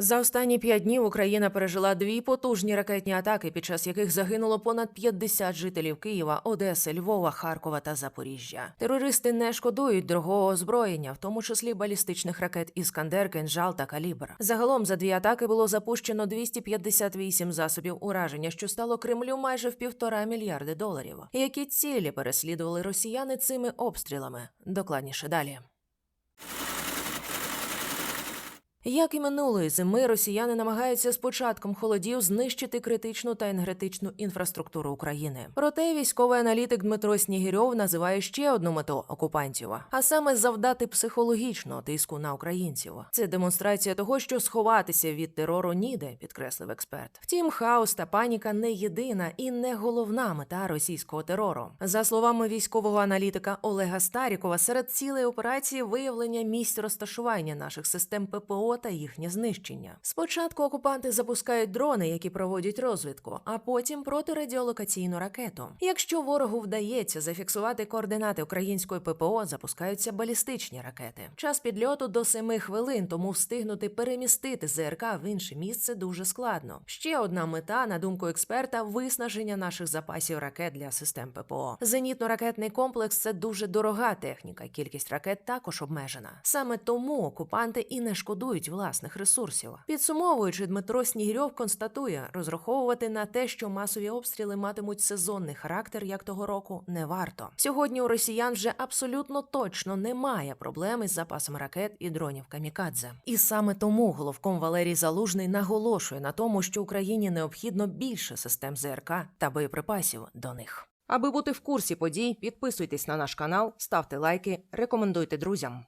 За останні п'ять днів Україна пережила дві потужні ракетні атаки, під час яких загинуло понад 50 жителів Києва, Одеси, Львова, Харкова та Запоріжжя. Терористи не шкодують дорогого озброєння, в тому числі балістичних ракет Іскандер, кинжал та калібр. Загалом за дві атаки було запущено 258 засобів ураження, що стало Кремлю майже в півтора мільярди доларів. Які цілі переслідували росіяни цими обстрілами? Докладніше далі. Як і минулої зими, росіяни намагаються з початком холодів знищити критичну та енергетичну інфраструктуру України. Проте військовий аналітик Дмитро Снігирьов називає ще одну мету окупантів, а саме завдати психологічного тиску на українців. Це демонстрація того, що сховатися від терору ніде, підкреслив експерт. Втім, хаос та паніка не єдина і не головна мета російського терору. За словами військового аналітика Олега Старікова, серед цілей операції виявлення місць розташування наших систем ППО та їхнє знищення. Спочатку окупанти запускають дрони, які проводять розвідку, а потім протирадіолокаційну ракету. Якщо ворогу вдається зафіксувати координати української ППО, запускаються балістичні ракети. Час підльоту до 7 хвилин, тому встигнути перемістити ЗРК в інше місце дуже складно. Ще одна мета, на думку експерта, виснаження наших запасів ракет для систем ППО. Зенітно-ракетний комплекс це дуже дорога техніка. Кількість ракет також обмежена. Саме тому окупанти і не шкодують власних ресурсів. Підсумовуючи, Дмитро Снігирьов констатує, розраховувати на те, що масові обстріли матимуть сезонний характер, як того року, не варто. Сьогодні у росіян вже абсолютно точно немає проблеми з запасом ракет і дронів камікадзе. І саме тому головком Валерій Залужний наголошує на тому, що Україні необхідно більше систем ЗРК та боєприпасів до них. Аби бути в курсі подій, підписуйтесь на наш канал, ставте лайки, рекомендуйте друзям.